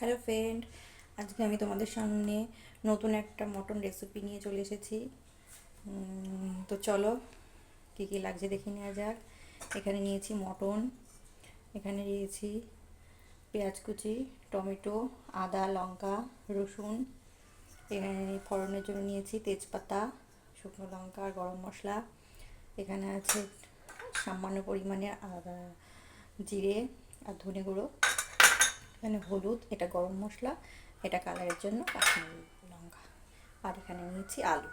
Hello friend, আজকে আমি তোমাদের সামনে নতুন একটা মটন রেসিপি নিয়ে চলে এসেছি। তো চলো কী কী লাগছে দেখে নেওয়া যাক। এখানে নিয়েছি মটন, এখানে নিয়েছি পেঁয়াজ কুচি, টমেটো, আদা, লঙ্কা, রসুন, এখানে ফোড়নের জন্য নিয়েছি তেজপাতা, শুকনো লঙ্কা আর গরম মশলা, এখানে আছে সামান্য পরিমাণে জিরে আর ধনে গুঁড়ো। এখানে হলুদ, এটা গরম মশলা, এটা কালারের জন্য কাশ্মীরি লঙ্কা, আর এখানে নিয়েছি আলু।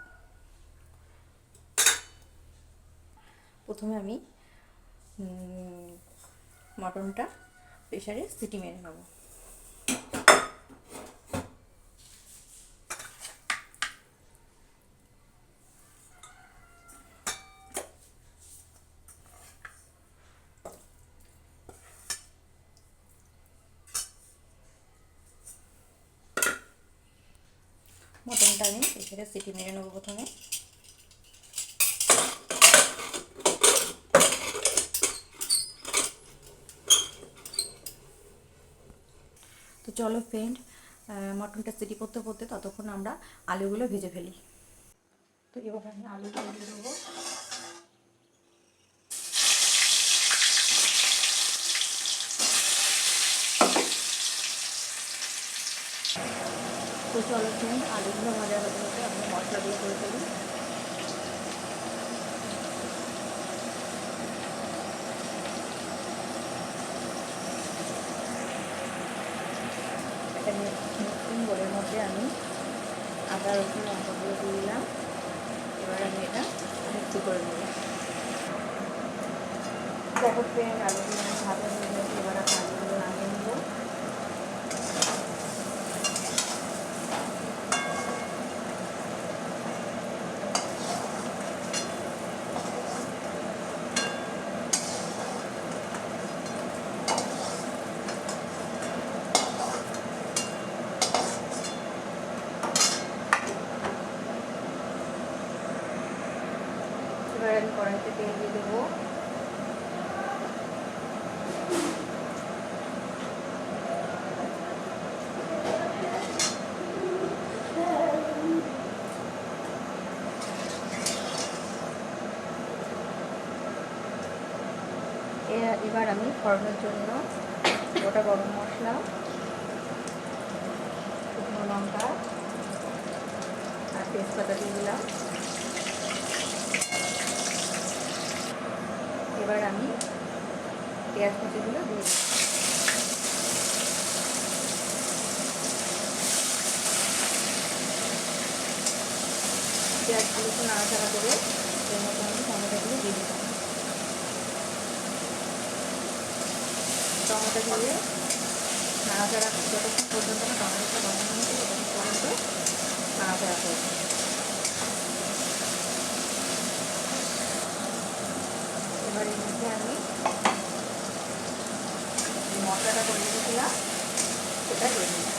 প্রথমে আমি মটনটা প্রেশারে সিটি মেরে নেব। মটনটা আমি এখানে সিটি মেরে নেব প্রথমে। তো চলো ফ্রেন্ড মটনটা সিটি করতে করতে ততক্ষণ আমরা আলুগুলো ভেজে ফেলি। তো এবার আমি আলুগুলো ভেজে দেবো তো চলো ফ্রেন্ড আলুগুলো ভাজা হতে হতে আমি মশলাগুলো করে ফেলি। একটা নতুন বোলের মধ্যে আমি আদা, রসুন লঙ্কাগুলো দিয়ে দিলাম। এবার আমি এটা মিক্সি করে নেব। দেখো ফ্রেন্ড আলুগুলো আমি ভাজা হয়ে গেছে এবার আমি আলুগুলো নামিয়ে নেব এবার আমি তেল দিয়ে দেবো। এবার আমি ফড়নের জন্য গোটা গরম মশলা, শুকনো লঙ্কা আর তেজপাতা দিয়ে দিলাম। এবার আমি পেঁয়াজ কুচিগুলো দিয়ে পেঁয়াজগুলো একটু নাড়াচাড়া করে এর মধ্যে আমি টমেটোগুলো দিয়ে দিলাম টমেটো দিয়ে নাড়াচাড়া যতক্ষণ পর্যন্ত না টমেটোটা গরম হয়েছে ততক্ষণ পর্যন্ত নাড়াচাড়া করব এবার মধ্যে আমি মশলাটা করে দিয়েছিলাম, সেটা দিয়ে দিলাম।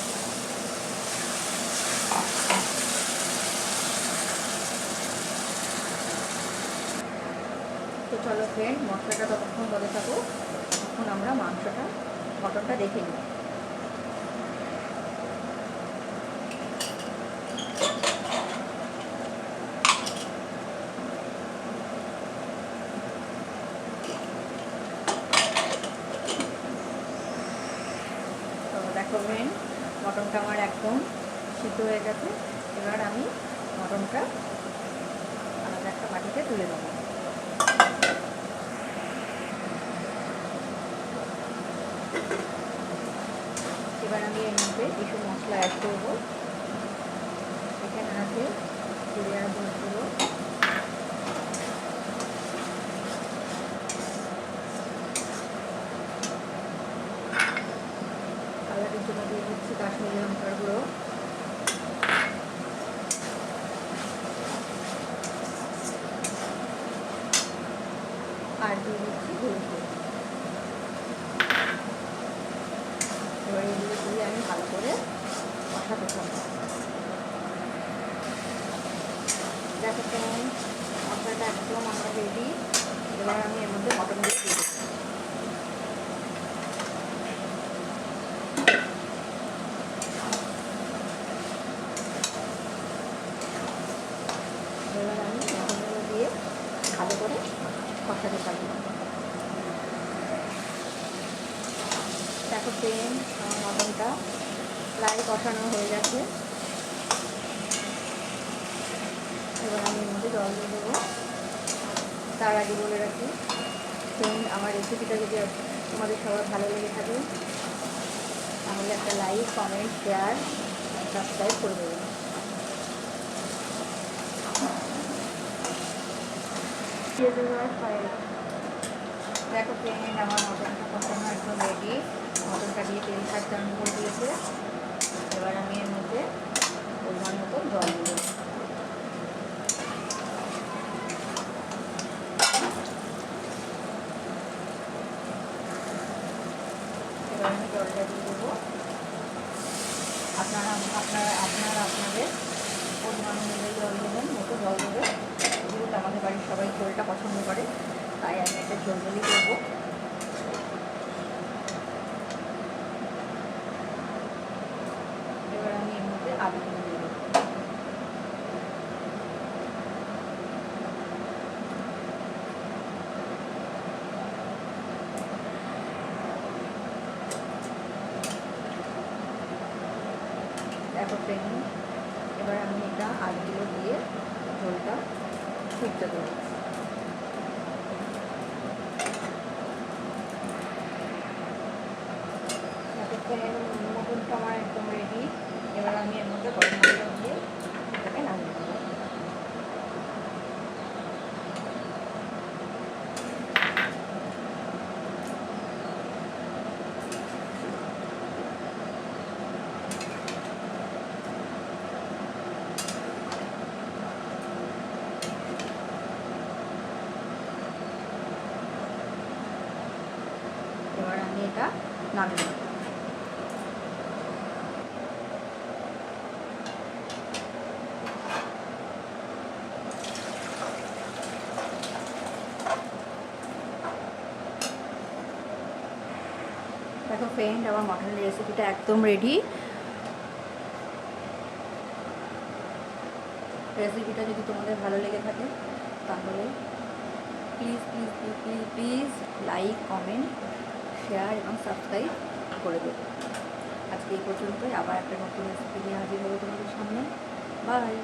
তো চলো ফ্রেন্ড মশলাটা ততক্ষণ বলে থাকো তখন আমরা মাংসটা, মটনটা দেখে নিই। ফ্রেন্ড মটনটা আমার একদম সিদ্ধ হয়ে গেছে। এবার আমি মটনটা আলাদা একটা বাটিতে তুলে দেবো এবার আমি এর মধ্যে কিছু মশলা অ্যাড করব। এখানে আছে জিরে আর গুঁড়ো কালারের জন্য দিয়ে দিচ্ছি কাশ্মীরি লঙ্কার গুঁড়ো আর দিয়ে দিচ্ছি গুঁড়ো এবার এগুলো দিয়ে আমি ভালো করে কষাতে থাকব দেখো কেমন মশলাটা একদম আমার রেডি এবার আমি করতে পারি দেখো প্রেম মটনটা প্রায় কষানো হয়ে গেছে। এবার আমি মধ্যে জল দিয়ে দেবো। তার আগে বলে রাখি, পেন আমার রেসিপিটা যদি তোমাদের সবার ভালো লেগে থাকে, তাহলে একটা লাইক কমেন্ট শেয়ার সাবস্ক্রাইব করে দেবেন। দেখো ফ্রেন্ড আমার মটনটা কষানো একদম রেডি মটনটা দিয়ে তেল ছাড়তে আরম্ভ করে দিয়েছে। এবার আমি এর মধ্যে পরিমাণ মতো জল দেবো। এবার আমি জলটা দিয়ে দেবো। আপনারা আপনারা আপনারা আপনাদের পরিমাণ অনুযায়ী জল দেবেন, মতো জল দেবেন। যেহেতু আমাদের বাড়ির সবাই ঝোলটা পছন্দ করে, তাই আমি একটা ঝোল করব। এবার আমি এর মধ্যে আলু দিয়ে দেবো। দেখো এবার আমি এটা আলুগুলো দিয়ে ঝোলটা ফুটতে দেবো দেখো ট্রেন মটনটা আমার একদম রেডি এবার আমি এর মধ্যে গরম মশলা দিয়ে এটাকে নামিয়ে দেবো এবার আমি এটা দেবো। দেখো ফ্রেন্ড আমার মটনের রেসিপিটা একদম রেডি রেসিপিটা যদি তোমাদের ভালো লেগে থাকে, তাহলে please please please please please like comment share এবং সাবস্ক্রাইব করে দেবে আজকে এই পর্যন্তই। আবার একটা নতুন রেসিপি নিয়ে হাজির হব তোমাদের সামনে। বাই